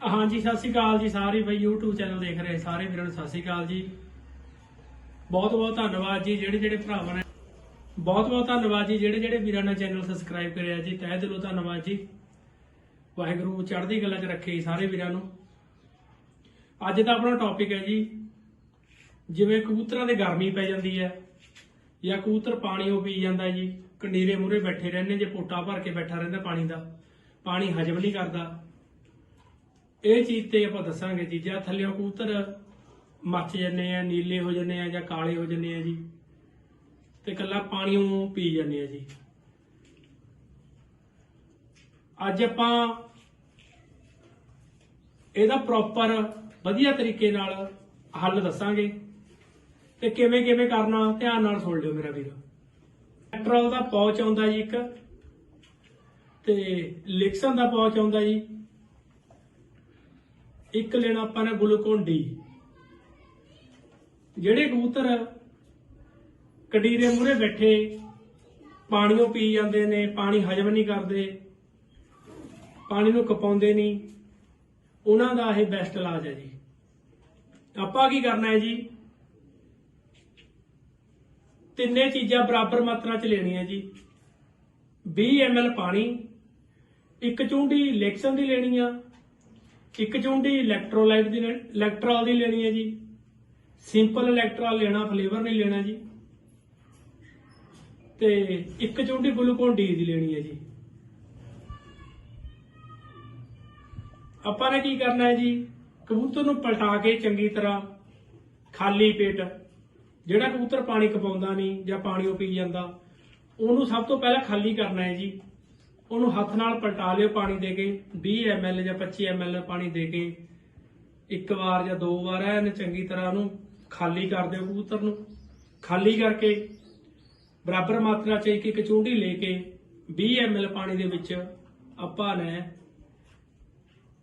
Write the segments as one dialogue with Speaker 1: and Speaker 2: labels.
Speaker 1: ਹਾਂਜੀ, ਸਤਿ ਸ਼੍ਰੀ ਅਕਾਲ ਜੀ ਸਾਰੇ। ਬਈ YouTube ਚੈਨਲ ਦੇਖ ਰਹੇ ਸਾਰੇ ਵੀਰਾਂ ਨੂੰ ਸਤਿ ਸ਼੍ਰੀ ਅਕਾਲ ਜੀ। ਬਹੁਤ ਬਹੁਤ ਧੰਨਵਾਦ ਜੀ ਜਿਹੜੇ ਜਿਹੜੇ ਭਰਾਵਾਂ ਨੇ ਬਹੁਤ ਬਹੁਤ ਧੰਨਵਾਦ ਜੀ ਜਿਹੜੇ ਜਿਹੜੇ ਵੀਰਾਂ ਨੇ ਚੈਨਲ ਸਬਸਕ੍ਰਾਈਬ ਕਰਿਆ ਜੀ। ਤਹਿ ਦਿਲੋਂ ਧੰਨਵਾਦ ਜੀ। ਵਾਹਿਗੁਰੂ ਚੜ੍ਹਦੀ ਕਲਾ 'ਚ ਰੱਖੇ ਜੀ ਸਾਰੇ ਵੀਰਾਂ ਨੂੰ। ਅੱਜ ਦਾ ਆਪਣਾ ਟੌਪਿਕ ਹੈ ਜੀ, ਜਿਵੇਂ ਕਬੂਤਰਾਂ ਦੇ ਗਰਮੀ ਪੈ ਜਾਂਦੀ ਹੈ ਜਾਂ ਕਬੂਤਰ ਪਾਣੀ ਉਹ ਪੀ ਜਾਂਦਾ ਜੀ, ਕੰਡੀਰੇ ਮੂਰੇ ਬੈਠੇ ਰਹਿੰਦੇ ਜੇ ਪੋਟਾ ਭਰ ਕੇ ਬੈਠਾ ਰਹਿੰਦਾ ਪਾਣੀ ਦਾ, ਪਾਣੀ ਹਜਮ ਨਹੀਂ ਕਰਦਾ। ਇਹ ਚੀਜ਼ ਤੇ ਆਪਾਂ ਦੱਸਾਂਗੇ ਜੀ, ਜਾਂ ਥੱਲੇੋਂ ਕਬੂਤਰ ਮੱਚ ਜਾਂਦੇ ਆ, ਨੀਲੇ ਹੋ ਜਾਂਦੇ ਆ ਜਾਂ ਕਾਲੇ ਹੋ ਜਾਂਦੇ ਆ ਜੀ, ਤੇ ਕੱਲਾ ਪਾਣੀ ਉਹ ਪੀ ਜਾਂਦੇ ਆ ਜੀ। ਅੱਜ ਆਪਾਂ ਇਹਦਾ ਪ੍ਰੋਪਰ ਵਧੀਆ ਤਰੀਕੇ ਨਾਲ ਹੱਲ ਦੱਸਾਂਗੇ ਤੇ ਕਿਵੇਂ ਕਿਵੇਂ ਕਰਨਾ ਧਿਆਨ ਨਾਲ ਸੁਣ ਲਿਓ ਮੇਰਾ ਵੀਰ। ਪੈਟਰੋਲ ਦਾ ਪੌਚ ਆਉਂਦਾ ਜੀ ਇੱਕ ਤੇ ਲਿਕਸਨ ਦਾ ਪੌਚ ਆਉਂਦਾ ਜੀ। ਇੱਕ ਲੈਣਾ ਆਪਾਂ ਨੇ ਗਲੂਕੋਨ ਡੀ। ਜਿਹੜੇ ਕਬੂਤਰ ਕਡੀਰੇ ਮੂਰੇ ਬੈਠੇ, ਪਾਣੀਓ ਪੀ ਜਾਂਦੇ ਨੇ, ਪਾਣੀ ਹਜਮ ਨਹੀਂ ਕਰਦੇ, ਪਾਣੀ ਨੂੰ ਕਪਾਉਂਦੇ ਨਹੀਂ, ਉਹਨਾਂ ਦਾ ਇਹ ਬੈਸਟ ਇਲਾਜ ਹੈ ਜੀ। ਆਪਾਂ ਕੀ ਕਰਨਾ ਹੈ ਜੀ? ਤਿੰਨੇ ਚੀਜ਼ਾਂ ਬਰਾਬਰ ਮਾਤਰਾ ਚ ਲੈਣੀਆਂ ਜੀ। 20 ml ਪਾਣੀ, ਇੱਕ ਚੁੰਡੀ ਲੈਕਸਨ ਦੀ ਲੈਣੀ ਆ ਇੱਕ ਚੁੰਡੀ ਇਲੈਕਟ੍ਰੋਲਾਈਟ ਦੀ ਇਲੈਕਟ੍ਰੋਲ ਦੀ ਲੈਣੀ ਹੈ ਜੀ। ਸਿੰਪਲ ਇਲੈਕਟ੍ਰੋਲ ਲੈਣਾ ਫਲੇਵਰ ਨਹੀਂ ਲੈਣਾ ਜੀ। ਤੇ ਇੱਕ ਚੁੰਡੀ ਗਲੂਕੋਨ ਡੀ ਦੀ ਲੈਣੀ ਹੈ ਜੀ। ਆਪਾਂ ਨੇ ਕੀ ਕਰਨਾ ਹੈ ਜੀ? ਕਬੂਤਰ ਨੂੰ ਪਲਟਾ ਕੇ ਚੰਗੀ ਤਰ੍ਹਾਂ ਖਾਲੀ ਪੇਟ, ਜਿਹੜਾ ਕਬੂਤਰ ਪਾਣੀ ਕਪਾਉਂਦਾ ਨਹੀਂ ਜਾਂ ਪਾਣੀ ਉਹ ਪੀ ਜਾਂਦਾ, ਉਹਨੂੰ ਸਭ ਤੋਂ ਪਹਿਲਾਂ ਖਾਲੀ ਕਰਨਾ ਹੈ ਜੀ। ਉਹਨੂੰ ਹੱਥ ਨਾਲ ਪਲਟਾ ਲਿਓ ਪਾਣੀ ਦੇ ਕੇ 20 ml ਜਾਂ 25 ml ਪਾਣੀ ਦੇ ਕੇ, ਇੱਕ ਵਾਰ ਜਾਂ ਦੋ ਵਾਰ ਐਨ ਚੰਗੀ ਤਰ੍ਹਾਂ ਉਹਨੂੰ ਖਾਲੀ ਕਰ ਦਿਓ ਕਬੂਤਰ ਨੂੰ। ਖਾਲੀ ਕਰਕੇ ਬਰਾਬਰ ਮਾਤਰਾ ਚ ਇੱਕ ਇੱਕ ਚੂੰਡੀ ਲੈ ਕੇ 20 ml ਪਾਣੀ ਦੇ ਵਿੱਚ ਆਪਾਂ ਨੇ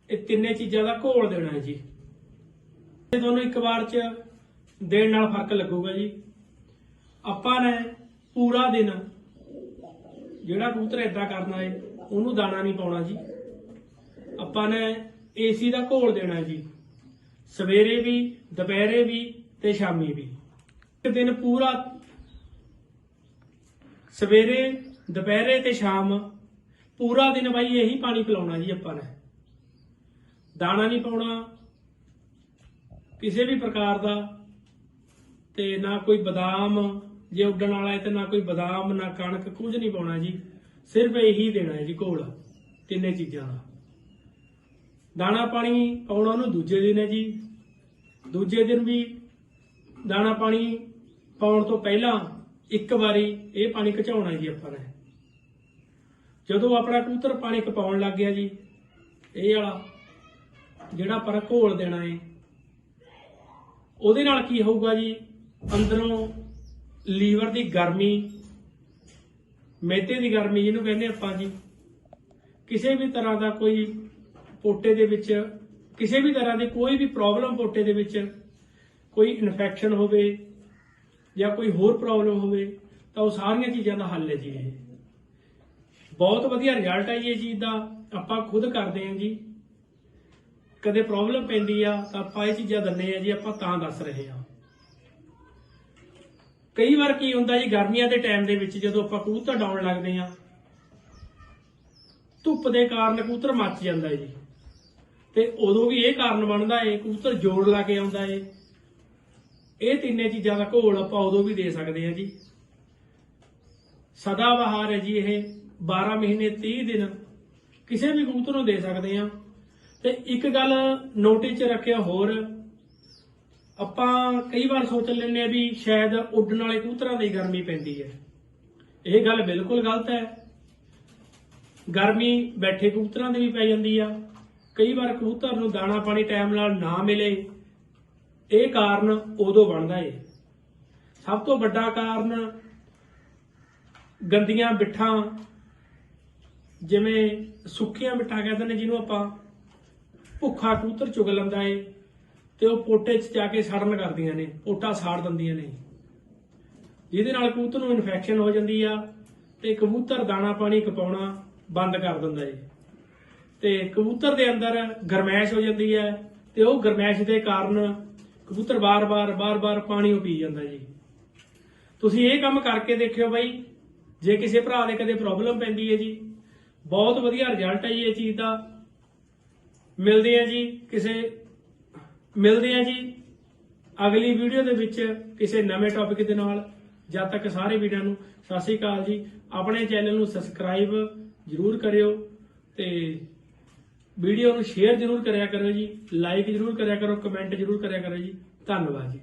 Speaker 1: ਇਹ ਤਿੰਨੇ ਚੀਜ਼ਾਂ ਦਾ ਘੋਲ ਦੇਣਾ ਹੈ ਜੀ। ਇਹ ਦੋਨੋਂ ਇੱਕ ਵਾਰ ਚ ਦੇਣ ਨਾਲ ਫ਼ਰਕ ਲੱਗੂਗਾ ਜੀ। ਆਪਾਂ ਨੇ ਪੂਰਾ ਦਿਨ ਜਿਹੜਾ ਕਬੂਤਰ ਏਦਾਂ ਕਰਨਾ ਹੈ ਉਹਨੂੰ ਦਾਣਾ ਨਹੀਂ ਪਾਉਣਾ ਜੀ। ਆਪਾਂ ਨੇ ਏਸੀ ਦਾ ਘੋਲ ਦੇਣਾ ਜੀ। ਸਵੇਰੇ ਵੀ, ਦੁਪਹਿਰੇ ਵੀ ਤੇ ਸ਼ਾਮੀ ਵੀ। ਇੱਕ ਦਿਨ ਪੂਰਾ ਸਵੇਰੇ, ਦੁਪਹਿਰੇ ਤੇ ਸ਼ਾਮ ਪੂਰਾ ਦਿਨ ਬਾਈ ਇਹੀ ਪਾਣੀ ਪਿਲਾਉਣਾ ਜੀ ਆਪਾਂ ਨੇ। ਦਾਣਾ ਨਹੀਂ ਪਾਉਣਾ ਕਿਸੇ ਵੀ ਪ੍ਰਕਾਰ ਦਾ ਤੇ ਨਾ ਕੋਈ ਬਦਾਮ ਜੇ ਉੱਡਣ ਵਾਲਾ ਹੈ ਤੇ ਨਾ ਕੋਈ ਬਦਾਮ, ਨਾ ਕਣਕ, ਕੁਝ ਨਹੀਂ ਪਾਉਣਾ ਜੀ। ਸਿਰਫ ਇਹੀ ਦੇਣਾ ਹੈ ਜੀ ਘੋਲ, ਤਿੰਨੇ ਚੀਜ਼ਾਂ ਦਾ। ਦਾਣਾ ਪਾਣੀ ਪਾਉਣਾ ਉਹਨੂੰ ਦੂਜੇ ਦਿਨ ਹੈ ਜੀ। ਦੂਜੇ ਦਿਨ ਵੀ ਦਾਣਾ ਪਾਣੀ ਪਾਉਣ ਤੋਂ ਪਹਿਲਾਂ ਇੱਕ ਵਾਰੀ ਇਹ ਪਾਣੀ ਘਚਾਉਣਾ ਜੀ ਆਪਾਂ ਨੇ। ਜਦੋਂ ਆਪਣਾ ਕਬੂਤਰ ਪਾਣੀ ਕਪਾਉਣ ਲੱਗ ਗਿਆ ਜੀ, ਇਹ ਵਾਲਾ ਜਿਹੜਾ ਪਰ ਘੋਲ ਦੇਣਾ ਹੈ, ਉਹਦੇ ਨਾਲ ਕੀ ਹੋਊਗਾ ਜੀ? ਅੰਦਰੋਂ ਲੀਵਰ ਦੀ ਗਰਮੀ ਮੈਦੇ ਦੀ ਗਰਮੀ ਜਿਹਨੂੰ ਕਹਿੰਦੇ ਆਪਾਂ ਜੀ, ਕਿਸੇ ਵੀ ਤਰ੍ਹਾਂ ਦਾ ਕੋਈ ਪੋਟੇ ਦੇ ਵਿੱਚ, ਕਿਸੇ ਵੀ ਤਰ੍ਹਾਂ ਦੀ ਕੋਈ ਵੀ ਪ੍ਰੋਬਲਮ ਪੋਟੇ ਦੇ ਵਿੱਚ ਕੋਈ ਇਨਫੈਕਸ਼ਨ ਹੋਵੇ ਜਾਂ ਕੋਈ ਹੋਰ ਪ੍ਰੋਬਲਮ ਹੋਵੇ, ਤਾਂ ਉਹ ਸਾਰੀਆਂ ਚੀਜ਼ਾਂ ਦਾ ਹੱਲ ਹੈ ਜੀ ਇਹ। ਬਹੁਤ ਵਧੀਆ ਰਿਜ਼ਲਟ ਹੈ ਜੀ ਇਹ ਚੀਜ਼ ਦਾ ਆਪਾਂ ਖੁਦ ਕਰਦੇ ਹਾਂ ਜੀ। ਕਦੇ ਪ੍ਰੋਬਲਮ ਪੈਂਦੀ ਆ, ਤਾਂ ਆਪਾਂ ਇਹ ਚੀਜ਼ਾਂ ਦੰਨੇ ਆ ਜੀ, ਆਪਾਂ ਤਾਂ ਦੱਸ ਰਹੇ ਹਾਂ। ਕਈ ਵਾਰ ਕੀ ਹੁੰਦਾ ਜੀ, ਗਰਮੀਆਂ ਦੇ ਟਾਈਮ ਦੇ ਵਿੱਚ ਜਦੋਂ ਆਪਾਂ ਕਬੂਤਰ ਡਾਉਣ ਲੱਗਦੇ ਆ ਧੁੱਪ ਦੇ ਕਾਰਨ ਕਬੂਤਰ ਮੱਚ ਜਾਂਦਾ ਜੀ। ਤੇ ਉਦੋਂ ਵੀ ਇਹ ਕਾਰਨ ਬਣਦਾ ਏ, ਕਬੂਤਰ ਜੋੜ ਲਾ ਕੇ ਆਉਂਦਾ ਏ। ਇਹ ਤਿੰਨੇ ਚੀਜ਼ਾਂ ਦਾ ਘੋਲ ਆਪਾਂ ਉਦੋਂ ਵੀ ਦੇ ਸਕਦੇ ਆ ਜੀ। ਸਦਾ ਬਹਾਰ ਹੈ ਜੀ ਇਹ 12 ਮਹੀਨੇ 30 ਦਿਨ ਕਿਸੇ ਵੀ ਕਬੂਤਰ ਨੂੰ ਦੇ ਸਕਦੇ ਆ ਤੇ ਇੱਕ ਗੱਲ ਨੋਟਿਸ 'ਚ ਰੱਖਿਆ ਹੋਰ ਆਪਾਂ ਕਈ ਵਾਰ ਸੋਚ ਲੈਂਦੇ ਆ ਵੀ ਸ਼ਾਇਦ ਉੱਡਣ ਵਾਲੇ ਕਬੂਤਰਾਂ ਦੀ ਗਰਮੀ ਪੈਂਦੀ ਹੈ। ਇਹ ਗੱਲ ਬਿਲਕੁਲ ਗਲਤ ਹੈ। ਗਰਮੀ ਬੈਠੇ ਕਬੂਤਰਾਂ ਦੀ ਵੀ ਪੈ ਜਾਂਦੀ ਆ। ਕਈ ਵਾਰ ਕਬੂਤਰ ਨੂੰ ਦਾਣਾ ਪਾਣੀ ਟਾਈਮ ਨਾਲ ਨਾ ਮਿਲੇ। ਇਹ ਕਾਰਨ ਉਦੋਂ ਬਣਦਾ ਏ। ਸਭ ਤੋਂ ਵੱਡਾ ਕਾਰਨ ਗੰਦੀਆਂ ਬਿੱਠਾਂ ਜਿਵੇਂ ਸੁੱਕੀਆਂ ਬਿੱਠਾਂ ਕਹਿੰਦੇ ਨੇ ਜਿਹਨੂੰ ਆਪਾਂ, ਭੁੱਖਾ ਕਬੂਤਰ ਚੁਗ ਲੈਂਦਾ ਏ। ਤੇ ਉਹ ਪੋਟੇ 'ਚ ਜਾ ਕੇ ਸੜਨ ਕਰਦੀਆਂ ਨੇ, ਪੋਟਾ ਸਾੜ ਦਿੰਦੀਆਂ ਨੇ। ਜਿਹਦੇ ਨਾਲ ਕਬੂਤਰ ਨੂੰ ਇਨਫੈਕਸ਼ਨ ਹੋ ਜਾਂਦੀ ਆ ਤੇ ਕਬੂਤਰ ਦਾਣਾ ਪਾਣੀ ਕਪਾਉਣਾ ਬੰਦ ਕਰ ਦਿੰਦਾ ਜੀ ਤੇ ਕਬੂਤਰ ਦੇ ਅੰਦਰ ਗਰਮੈਸ਼ ਹੋ ਜਾਂਦੀ ਹੈ ਤੇ ਉਹ ਗਰਮੈਸ਼ ਦੇ ਕਾਰਨ ਕਬੂਤਰ ਬਾਰ-ਬਾਰ ਬਾਰ-ਬਾਰ ਪਾਣੀ ਉਹ ਪੀ ਜਾਂਦਾ ਜੀ। ਤੁਸੀਂ ਇਹ ਕੰਮ ਕਰਕੇ ਦੇਖਿਓ ਬਾਈ, ਜੇ ਕਿਸੇ ਭਰਾ ਦੇ ਕਦੇ ਪ੍ਰੋਬਲਮ ਪੈਂਦੀ ਹੈ ਜੀ, ਬਹੁਤ ਵਧੀਆ ਰਿਜ਼ਲਟ ਹੈ ਜੀ ਇਹ ਚੀਜ਼ ਦਾ। ਮਿਲਦੇ ਆ ਜੀ ਕਿਸੇ ਮਿਲਦੇ ਆ ਜੀ ਅਗਲੀ ਵੀਡੀਓ ਦੇ ਵਿੱਚ ਕਿਸੇ ਨਵੇਂ ਟੌਪਿਕ ਦੇ ਨਾਲ। ਜਦ ਤੱਕ ਸਾਰੇ ਵੀਰਾਂ ਨੂੰ ਸਤਿ ਸ੍ਰੀ ਅਕਾਲ ਜੀ। ਆਪਣੇ ਚੈਨਲ ਨੂੰ ਸਬਸਕ੍ਰਾਈਬ ਜਰੂਰ ਕਰਿਓ ਤੇ ਵੀਡੀਓ ਨੂੰ ਸ਼ੇਅਰ ਜਰੂਰ ਕਰਿਆ ਕਰੋ ਜੀ। ਲਾਈਕ ਜਰੂਰ ਕਰਿਆ ਕਰੋ ਕਮੈਂਟ ਜਰੂਰ ਕਰਿਆ ਕਰੋ ਜੀ। ਧੰਨਵਾਦ ਜੀ।